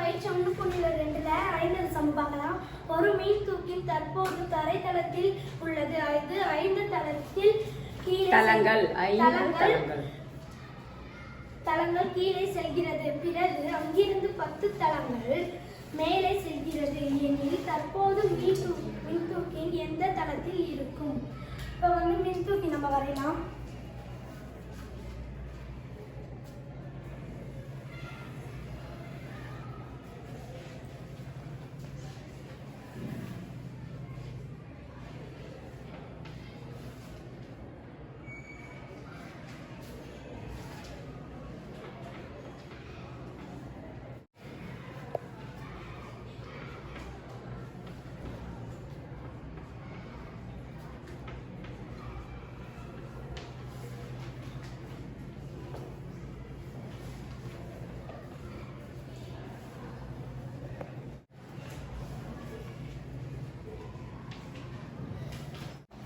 பயிற்சி ஒன்று புள்ளி ரெண்டுல ஐந்து சம பார்க்கலாம். ஒரு மீன் தூக்கில் தற்போது தரைத்தளத்தில் உள்ளது. இது ஐந்து தளத்தில் கீழே தளங்கள் தலங்கள் தளங்கள் கீழே செல்கிறது. பிறகு அங்கிருந்து பத்து தளங்கள் மேலே செல்கிறது. எனில் தற்போது மீன் தூ மின்தூக்கின் எந்த தளத்தில் இருக்கும்? இப்போ வந்து மின்தூக்கி நம்ம வரையலாம்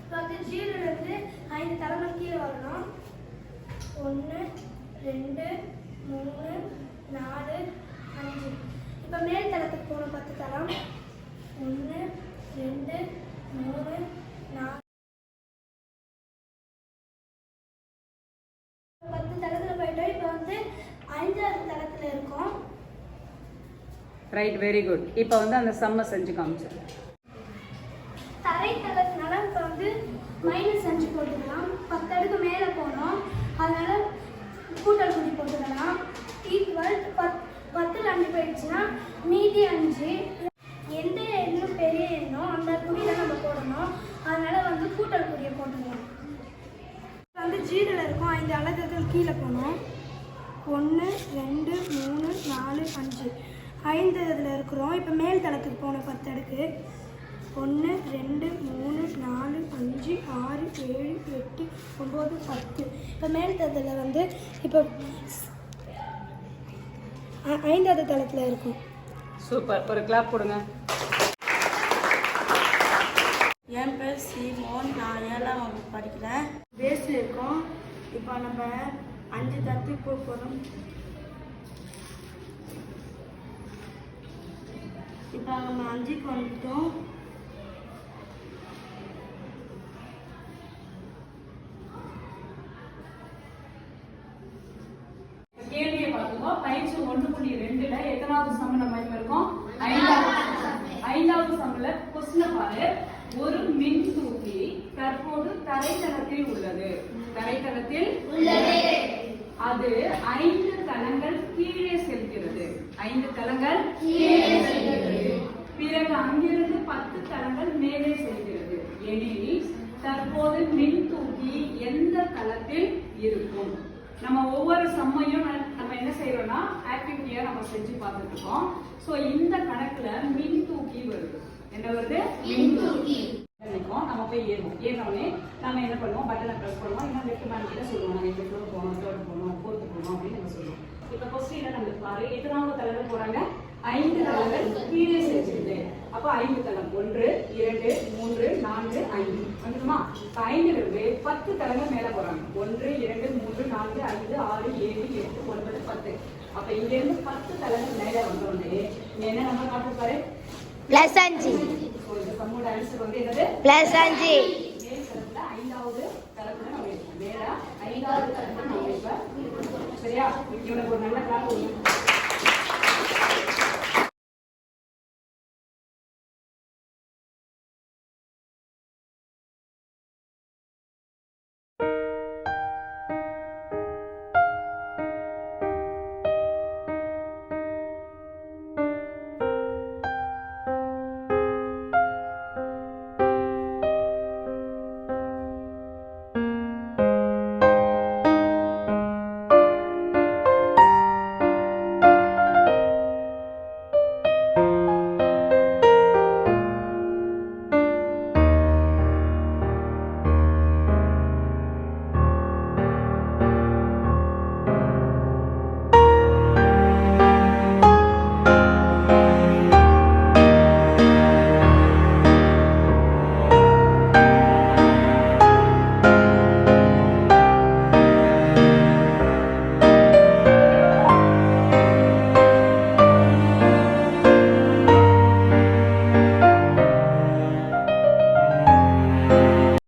இப்போ வந்து ஜீரோலேருந்து ஐந்து தளங்கள் கீழே வரணும். ஒன்று ரெண்டு மூணு நாலு அஞ்சு. இப்போ மேல் தளத்துக்கு போன பத்து தளம். ஒன்று ரெண்டு மூணு நாலு. பத்து தளத்தில் போயிட்டோம். இப்போ வந்து ஐந்தாவது தளத்தில் இருக்கோம். ரைட் வெரி குட் இப்போ வந்து அந்த சம்மை செஞ்சு காமிச்சிரு. தரைத்தளத்தினால இப்போ வந்து மைனஸ் அஞ்சு போட்டுக்கலாம் பத்து அடுக்கு மேலே போனோம் அதனால கூட்டல் குறி போட்டுக்கலாம் ஈக்குவல் பத் பத்தில் அஞ்சு போயிடுச்சுன்னா மீதி அஞ்சு. எந்த எண்ணும் பெரிய எண்ணோ அந்த குறியில நம்ம போடணும். அதனால் வந்து கூட்டல் குறியை போட்டுக்கலாம் இப்போ வந்து ஜீரோல இருக்கும். ஐந்து அலகுகள் கீழே போகணும். ஒன்று ரெண்டு மூணு நாலு அஞ்சு. ஐந்து இதில் இருக்கிறோம். இப்போ மேல் தளத்துக்கு போகணும் பத்து அடுக்கு. ஒன்று ரெண்டு மூணு நாலு அஞ்சு ஆறு ஏழு எட்டு ஒம்பது பத்து. இப்போ மேல் தளத்தில் வந்து இப்போ ஐந்தாவது தளத்தில் இருக்கும். சூப்பர். ஒரு கிளாப் கொடுங்க என் பேர் சீமோன். நான் ஏழாம் வகுப்பு படிக்கிறேன். பேஸில் இருக்கோம். இப்போ நம்ம அஞ்சு தத்து போக போகிறோம் இப்போ நம்ம அஞ்சுக்கு வந்துட்டோம். பயிற்சி ஒன்று புள்ளி ரெண்டுல எத்தனாவது சம் நம்ம இப்ப இருக்கோம்? ஐந்தாவது ஐந்தாவது சம்ல கொஸ்டின பாரு. ஒரு மின் தூக்கி தற்போது தரைத்தளத்தில் உள்ளது. தரைத்தளத்தில் உள்ளது. அது ஐந்து தளங்கள் கீழே செல்கிறது. ஐந்து தளங்கள் கீழே செல்கிறது. பிறகு அங்கிருந்து பத்து தளங்கள் மேலே செல்கிறது. எனில் தற்போது மின் தூக்கி எந்த தளத்தில் இருக்கும்? நம்ம ஒவ்வொரு செம்மையும் ந- நம்ம என்ன செய்யறோம்னா ஆக்டிவிட்டியா நம்ம செஞ்சு பார்த்துட்டு இருக்கோம் ஸோ இந்த கணக்குல மின் தூக்கி வருது என்ன வருது? மின் தூக்கி நினைக்கும் நம்ம போய் ஏறுவோம். ஏறினோடனே நம்ம என்ன பண்ணுவோம்? பட்டனை ப்ரெஸ் பண்ணுவோம். இன்னும் லெஃப்ட் மேன் கிட்ட சொல்லுவோம். நாங்கள் இந்த ஃப்ளோர் போகணும் தேர்ட் போகணும் ஃபோர்த்து போகணும் அப்படின்னு நம்ம சொல்லுவோம். இப்போ கொஸ்டின் நம்மளுக்கு பாரு? எத்தனாவது தலைவர் போறாங்க. ஐந்து தலைவர் கீழே செஞ்சுருது அப்போ ஐந்து தளம். ஒன்று இரண்டு மூன்று நான்கு ஐந்து. வந்துடுமா? இப்போ ஐந்துல இருந்து பத்து தலைவர் மேல போறாங்க. ஒன்று இரண்டு மூன்று நான்கு ஐந்து ஆறு ஏழு எட்டு ஒன்பது பத்து அப்ப இங்க இருந்து பத்து தலைவர் மேல வந்தோடனே என்ன நம்ம காட்டு பாரு? பிளஸ் அஞ்சு சம்மோட ஆன்சர் வந்து என்னது? பிளஸ் அஞ்சு மேல் ஐந்தாவது தளத்துல நம்ம இருக்கோம். மேல ஐந்தாவது தளத்துல நம்ம. சரியா? இவனுக்கு ஒரு நல்ல கிளாஸ்